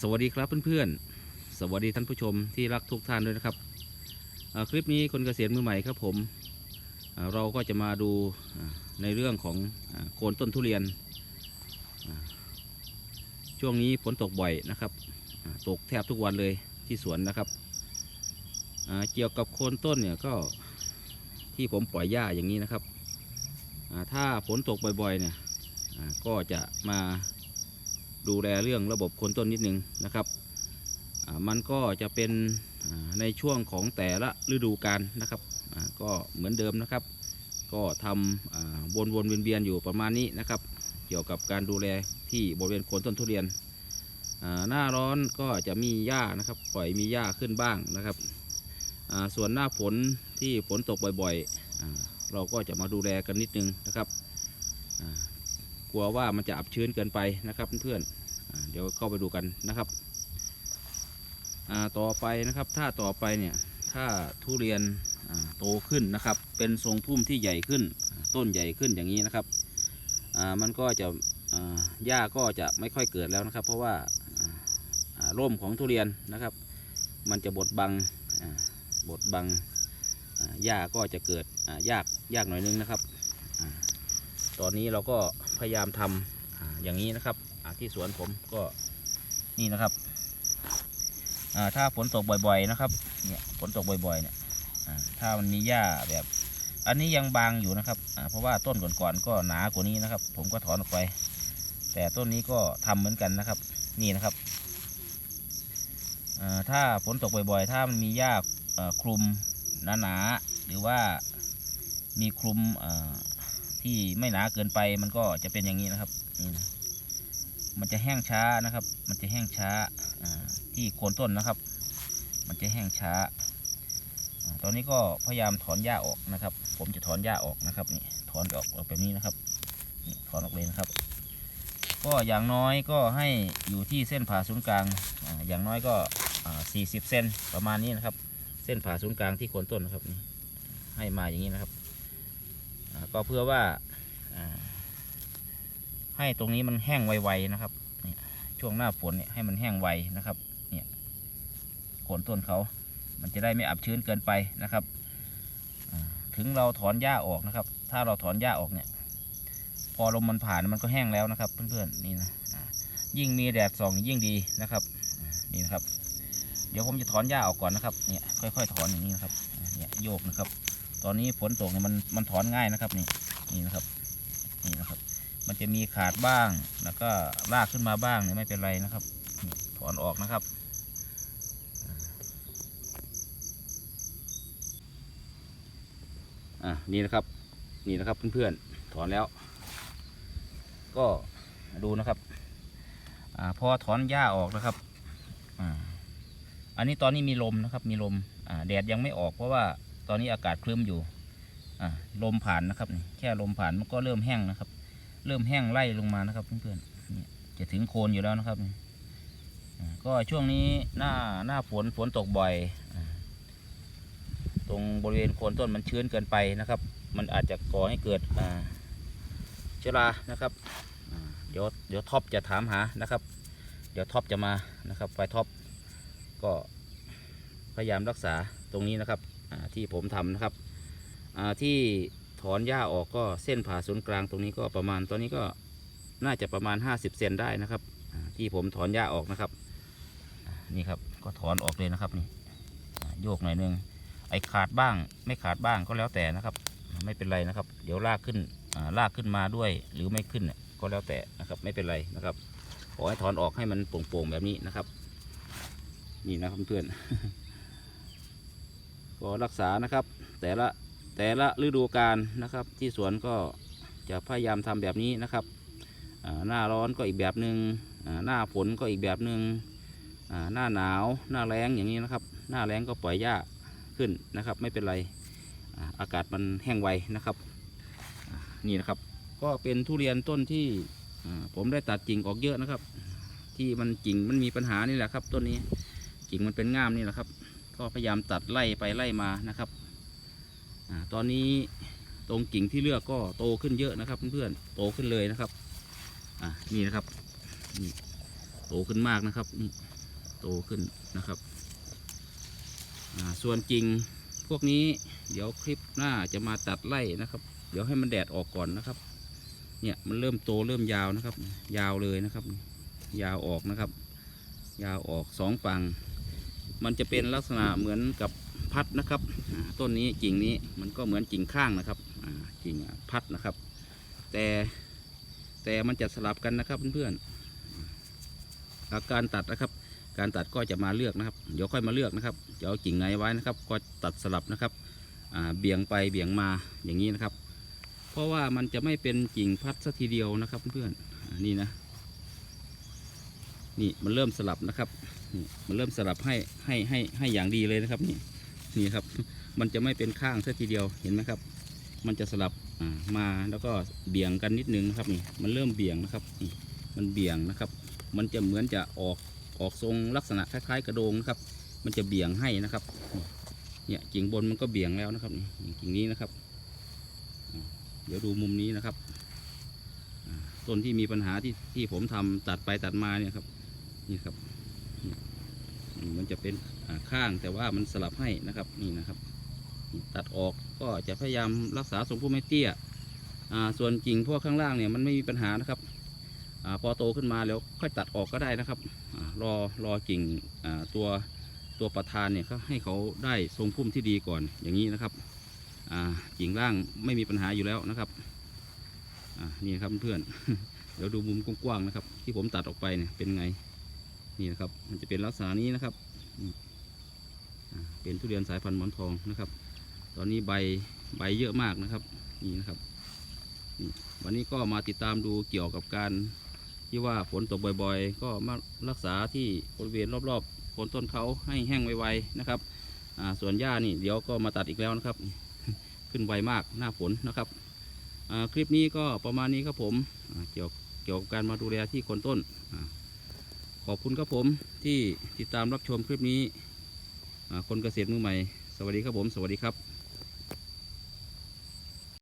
สวัสดีครับเพื่อนๆ สวัสดีท่านผู้ชมที่รักทุกท่านด้วยนะครับ คลิปนี้คนเกษียณมือใหม่ครับผม เราก็จะมาดูในเรื่องของโคนต้นทุเรียน ช่วงนี้ฝนตกบ่อยนะครับ ตกแทบทุกวันเลยที่สวนนะครับ เกี่ยวกับโคนต้นเนี่ยก็ที่ผมปล่อยหญ้าอย่างนี้นะครับ ถ้าฝนตกบ่อยๆเนี่ยก็จะมา ดูแลเรื่องระบบโคนต้นนิดนึงนะครับ มันก็จะเป็นในช่วงของแต่ละฤดูกาลนะครับ ก็เหมือนเดิมนะครับ ก็ทำอ่าวนวนเวียนเวียนๆอยู่ประมาณนี้นะครับ เกี่ยวกับการดูแลที่บริเวณโคนต้นทุเรียนหน้าร้อนก็จะมีหญ้านะครับ ปล่อยมีหญ้าขึ้นบ้างนะครับ ส่วนหน้าฝนที่ฝนตกบ่อยๆ เราก็จะมาดูแลกันนิดนึงนะครับ กลัวว่ามันจะอับชื้นเกินไปนะครับเพื่อนๆอ่าเดี๋ยวเข้าไปดูกันนะครับต่อไปนะครับถ้าต่อไปเนี่ยถ้าทุเรียนโตขึ้นนะครับ เป็นทรงพุ่มที่ใหญ่ขึ้น ต้นใหญ่ขึ้นอย่างนี้นะครับมันก็จะหญ้าก็จะไม่ค่อยเกิดแล้วนะครับ เพราะว่าร่มของทุเรียนนะครับ มันจะบดบังบดบังหญ้าก็จะเกิดยากยากหน่อยนึงนะครับอตอนนี้เราก็ พยายามทำอ่าอย่างนี้นะครับที่สวนผมก็นี่นะครับถ้าฝนตกบ่อย ๆนะครับเนี่ยฝนตกบ่อยๆเนี่ยถ้ามันมีหญ้าแบบ อันนี้ยังบางอยู่นะครับเพราะว่าต้นก่อนๆก็หนากว่านี้นะครับ ผมก็ถอนออกไป แต่ต้นนี้ก็ทำเหมือนกันนะครับ นี่นะครับถ้าฝนตกบ่อยๆ ถ้ามันมีหญ้าคลุมหนาๆหรือว่ามีคลุมอ ที่ไม่หนาเกินไปมันก็จะเป็นอย่างนี้นะครับนี่นะมันจะแห้งช้านะครับ มันจะแห้งช้าที่โคนต้นนะครับ มันจะแห้งช้าอตอนนี้ก็พยายามถอนหญ้าออกนะครับ ผมจะถอนหญ้าออกนะครับนี่ถอนออกออกแบบนี้นะครับนี่ถอนออกเลยนะครับ ก็อย่างน้อยก็ให้อยู่ที่เส้นผ่าศูนย์กลางออย่างน้อยก็สี่สิบเซนประมาณนี้นะครับ เส้นผ่าศูนย์กลางที่โคนต้นนะครับนี่ให้มาอย่างนี้นะครับ ก็เพื่อว่าให้ตรงนี้มันแห้งไวๆนะครับเนี่ยช่วงหน้าฝนเนี่ยให้มันแห้งไวนะครับเนี่ยโคนต้นเขามันจะได้ไม่อับชื้นเกินไปนะครับถึงเราถอนหญ้าออกนะครับ ถ้าเราถอนหญ้าออกเนี่ย พอลมมันผ่านมันก็แห้งแล้วนะครับ เพื่อนๆนี่นะยิ่งมีแดดส่องยิ่งดีนะครับนี่นะครับ เดี๋ยวผมจะถอนหญ้าออกก่อนนะครับเนี่ยค่อย ๆ ถอนอย่างนี้นะครับเนี่ยโยกนะครับ ตอนนี้ฝนตกเนี่ยมันมันถอนง่ายนะครับนี่นี่นะครับนี่นะครับ มันจะมีขาดบ้างแล้วก็ลากขึ้นมาบ้างเนี่ยไม่เป็นไรนะครับถอนออกนะครับอะนี่นะครับนี่นะครับเพื่อนๆถอนแล้ว ก็ดูนะครับอาพอถอนหญ้าออกนะครับอาอันนี้ตอนนี้มีลมนะครับ มีลมอ่าแดดยังไม่ออกเพราะว่า อนนี้อากาศครึ้มอยู่ลมผ่านนะครับแค่ลมผ่านมันก็เริ่มแห้งนะครับ เริ่มแห้งไล่ลงมานะครับเพื่อนๆจะถึงโคนอยู่แล้วนะครับ ก็ช่วงนี้หน้าหน้าฝนฝนตกบ่อยตรงบริเวณโคนต้นมันชื้นเกินไปนะครับ มันอาจจะก่อให้เกิดเชื้อรานะครับเดี๋ยวเดี๋ยวท็อปจะถามหานะครับ เดี๋ยวท็อปจะมานะครับไฟท็อปก็พยายามรักษาตรงนี้นะครับ ที่ผมทำนะครับที่ถอนหญ้าออกก็เส้นผ่าศูนย์กลางตรงนี้ก็ประมาณตอนนี้ก็น่าจะประมาณ 50 เซนได้นะครับ ที่ผมถอนหญ้าออกนะครับ นี่ครับก็ถอนออกเลยนะครับนี่โยกหน่อยนึงไอขาดบ้างไม่ขาดบ้างก็แล้วแต่นะครับ ไม่เป็นไรนะครับ เดี๋ยวลากขึ้นลากขึ้นมาด้วยหรือไม่ขึ้นก็แล้วแต่นะครับไม่เป็นไรนะครับขอให้ถอนออกให้มันโปร่งๆแบบนี้นะครับ นี่นะครับเพื่อนๆ ก็รักษานะครับ แต่ละแต่ละฤดูกาลนะครับ ที่สวนก็จะพยายามทำแบบนี้นะครับหน้าร้อนก็อีกแบบหนึง่งหน้าฝนก็อีกแบบหนึง่งหน้าหนาวหน้าแล้งอย่างนี้นะครับ หน้าแล้งก็ปล่อยหญ้าขึ้นนะครับ ไม่เป็นไรอากาศมันแห้งไวนะครับนี่นะครับ ก็เป็นทุเรียนต้นที่ผมได้ตัดกิ่งออกเยอะนะครับ ที่มันกิ่งมันมีปัญหานี่แหละครับต้นนี้กิ่งมันเป็นง่ามนี่แหละครับ ก็พยายามตัดไล่ไปไล่มานะครับอตอนนี้ตรงกิ่งที่เลือกก็โตขึ้นเยอะนะครับเพื่อนๆโตขึ้นเลยนะครับนี่นะครับนี่โตขึ้นมากนะครับนี่โตขึ้นนะครับส่วนจริงพวกนี้เดี๋ยวคลิปหน้าจะมาตัดไล่นะครับ เดี๋ยวให้มันแดดออกก่อนนะครับ เนี่ยมันเริ่มโตเริ่มยาวนะครับ ยาวเลยนะครับ ยาวออกนะครับ ยาวออกสองฝั่ง มันจะเป็นลักษณะเหมือนกับพัดนะครับ ต้นนี้กิ่งนี้มันก็เหมือนกิ่งข้างนะครับกิ่งพัดนะครับ แต่แต่มันจะสลับกันนะครับเพื่อนๆแล้วการตัดนะครับ การตัดก็จะมาเลือกนะครับ เดี๋ยวค่อยมาเลือกนะครับจะเอากิ่งไหนไว้นะครับ ก็ตัดสลับนะครับเบี่ยงไปเบี่ยงมาอย่างนี้นะครับ เพราะว่ามันจะไม่เป็นกิ่งพัดสัทีเดียวนะครับเพื่อนๆอ่านี่นะ นี่มันเริ่มสลับนะครับ นี่มันเริ่มสลับให้ให้ให้ให้อย่างดีเลยนะครับนี่นี่ครับ มันจะไม่เป็นข้างสัทีเดียวเห็นไหมครับ มันจะสลับมาแล้วก็เบี่ยงกันนิดนึงนะครับนี่มันเริ่มเบี่ยงนะครับนี่มันเบี่ยงนะครับ มันจะเหมือนจะออกออกทรงลักษณะคล้ายๆ กระโดงนะครับ มันจะเบี่ยงให้นะครับเนี่ยกิ่งบนมันก็เบี่ยงแล้วนะครับนี่กิ่งนี้นะครับ เดี๋ยวดูมุมนี้นะครับต้นที่มีปัญหาที่ที่ผมทำตัดไปตัดมาเนี่ยครับนี่ครับ มันจะเป็นข้างแต่ว่ามันสลับให้นะครับนี่นะครับ ตัดออกก็จะพยายามรักษาทรงพุ่มให้เตี้ยส่วนกิ่งพวกข้างล่างเนี่ยมันไม่มีปัญหานะครับอพอโตขึ้นมาแล้วค่อยตัดออกก็ได้นะครับอรอรอกิ่งตัวตัวประธานเนี่ยเขาให้เขาได้ทรงพุ่มที่ดีก่อนอย่างนี้นะครับกิ่งล่างไม่มีปัญหาอยู่แล้วนะครับอ่นี่ครับเพื่อนเดี๋ยวดูมุมกว้างๆนะครับ ที่ผมตัดออกไปเนี่ยเป็นไง นี่นะครับ มันจะเป็นลักษณะนี้นะครับ เป็นทุเรียนสายพันธุ์หมอนทองนะครับ ตอนนี้ใบใบเยอะมากนะครับนี่นะครับ วันนี้ก็มาติดตามดูเกี่ยวกับการที่ว่าฝนตกบ่อยๆ ก็มารักษาที่บริเวณรอบๆโคนต้นเขาให้แห้งไวๆนะครับส่วนหญ้านี่เดี๋ยวก็มาตัดอีกแล้วนะครับ ขึ้นไวมากหน้าฝนนะครับคลิปนี้ก็ประมาณนี้ครับผมเกี่ยวเกี่ยวกับการมาดูแลที่โคนต้นอา ขอบคุณครับผมที่ติดตามรับชมคลิปนี้คนเกษตรมือใหม่ สวัสดีครับผม สวัสดีครับ